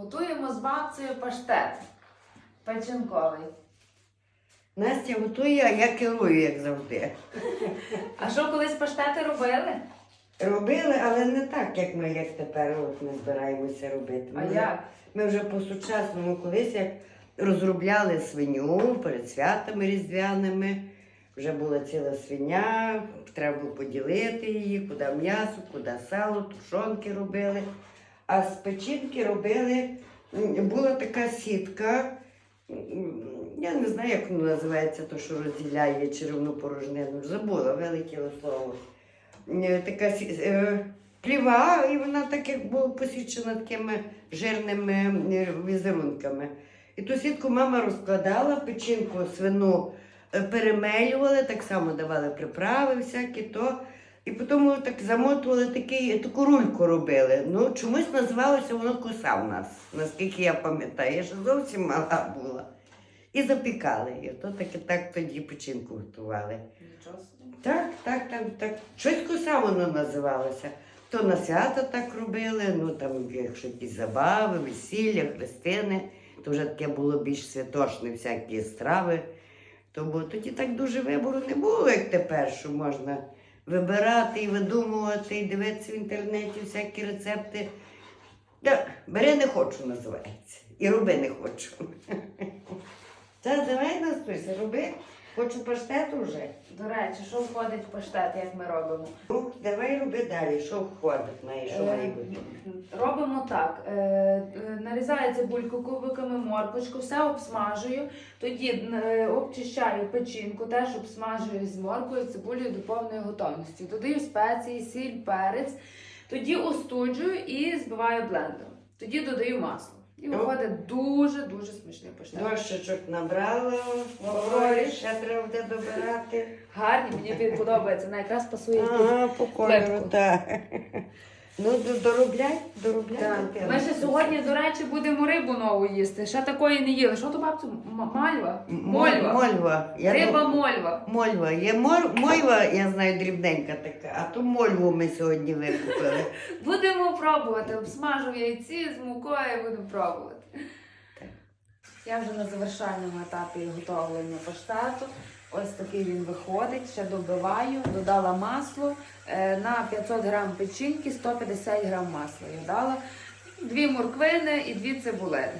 Готуємо з бабцею паштет печінковий. Настя готує, а я керую, як завжди. А що колись паштети робили? Робили, але не так, як ми, як тепер от ми збираємося робити. А Ми, як? ми вже по-сучасному колись як розробляли свиню перед святами різдвяними. Вже була ціла свиня, треба було поділити її, куди м'ясо, куди сало, тушонки робили. А з печінки робили, була така сітка, я не знаю, як воно називається, то, що розділяє черевну порожнину. Забула, вилетіло слово. Е, Така е, пліва, і вона так як була посічена такими жирними е, візерунками. І ту сітку мама розкладала, печінку свину е, перемелювали, так само давали приправи всякі то. І потім так замотували такий, таку рульку робили. Ну, чомусь називалося воно коса в нас, наскільки я пам'ятаю. Я ще зовсім мала була. І запікали її. То таки так тоді печінку готували. Так, так, так, так. Щось коса воно називалося. То на свята так робили, ну там, якщо якісь забави, весілля, хрестини, то вже таке було більш святошне, всякі страви. То бо тоді так дуже вибору не було, як тепер, що можна вибирати і видумувати, і дивитися в інтернеті всякі рецепти. Так, бери не хочу, називається. І роби не хочу. Та давай нас роби. Хочу паштету вже. До речі, що входить в паштет, як ми робимо? Ну, давай роби далі, що входить, має, що має бути. Е, Робимо так. е, е, Нарізаю цибульку кубиками, морквочку, все обсмажую. Тоді е, обчищаю печінку, теж обсмажую з морквою, цибулею до повної готовності. Додаю спеції, сіль, перець. Тоді остуджую і збиваю блендером. Тоді додаю масло. І виходить дуже-дуже смачний паштет. Дощечок набрала, ой, ще треба буде добирати. Гарні, мені подобається. Вона якраз пасує Ага, по кольору, так. Ну, до- доробляй, доробляй. Так. дитина. Ми ще сьогодні, до речі, будемо рибу нову їсти. Ще такої не їли. Що то бабцю? М- Мальва? М- Мольва. Мольва. Я Риба дум- мольва. Мольва. Є мор... мойва, я знаю, дрібненька така, а то мольву ми сьогодні викупили. Будемо пробувати. Обсмажу яйці з мукою, будемо пробувати. Я вже на завершальному етапі готовлення паштету. Ось такий він виходить. Ще добиваю, додала масло. Е, На 500 грам печінки 150 грам масла. Я дала дві морквини і дві цибулини.